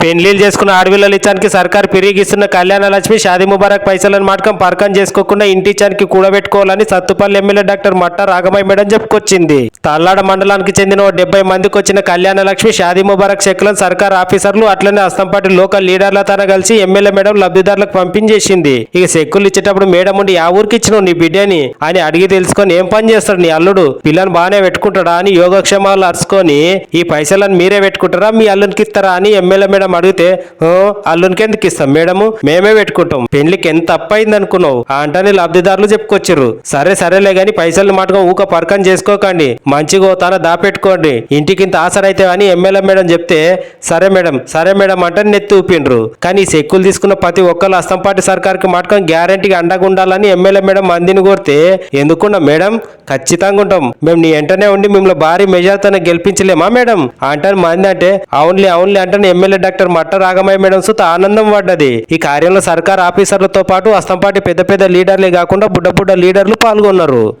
పెళ్ళిళ్ళు చేసుకున్న ఆడపిల్లలు ఇచ్చానికి సర్కార్ పెరిగిస్తున్న కళ్యాణ లక్ష్మి షాదీ ముబారక్ పైసలను మాటకం పరకం చేసుకోకుండా ఇంటి ఇచ్చానికి కూడబెట్టుకోవాలని Sathupalli MLA doctor Matta Ragamayi madam చెప్పుకొచ్చింది. తల్లాడ మండలానికి చెందిన ఓ డెబ్బై మందికి వచ్చిన కళ్యాణ లక్ష్మి షాదీ ముబారక్ చెక్కులను సర్కార్ ఆఫీసర్లు అట్లనే అస్తంపాటి లోకల్ లీడర్లతో కలిసి ఎమ్మెల్యే మేడం లబ్ధిదారులకు పంపించేసింది. ఇక చెక్కులు ఇచ్చేటప్పుడు మేడం ఉండి ఆ ఊరికి ఇచ్చినావు నీ బిడ్డని అని అడిగి తెలుసుకొని ఏం పని చేస్తాడు నీ అల్లుడు? పిల్లని బాగానే పెట్టుకుంటాడా? అని యోగక్షేమాలు అరుచుకొని ఈ పైసలను మీరే పెట్టుకుంటారా? మీ అల్లునికి ఇస్తారా? అని ఎమ్మెల్యే మేడం అడిగితే "ఓ, అల్లునికి ఎందుకు ఇస్తాం మేడము? మేమే పెట్టుకుంటాం. పెళ్ళికి ఎంత అప్పయింది అనుకున్నావు ఆ లబ్ధిదారులు చెప్పుకొచ్చారు సరే సరేలే గాని పైసలు మాటగా ఊక పరకం చేసుకోకండి. మంచిగా తన దాపెట్టుకోండి. ఇంటికి ఇంత ఆసరైతే అని ఎమ్మెల్యే మేడం చెప్తే సరే మేడం సరే మేడం అంటే నెత్తి ఊపిండ్రు. కానీ ఈ చెక్కులు తీసుకున్న ప్రతి ఒక్కరు అస్తంపాటి సర్కార్కి మాటకం గ్యారంటీగా అండగా ఉండాలని ఎమ్మెల్యే మేడం మందిని కోరితే ఎందుకున్నా మేడం? ఖచ్చితంగా ఉంటాం. మేము నీ వెంటనే ఉండి మిమ్మల్ని భారీ మెజార్టీతో గెలిపించలేమా మేడం? అంటాను మంది అంటే అవునులే అవునులే అంటే MLA doctor Matta Ragamayi madam సుత ఆనందం పడ్డది. ఈ కార్యంలో సర్కార్ ఆఫీసర్లతో పాటు అస్తంపాటి పెద్ద పెద్ద లీడర్లే కాకుండా బుడ్డ బుడ్డ లీడర్లు పాల్గొన్నారు.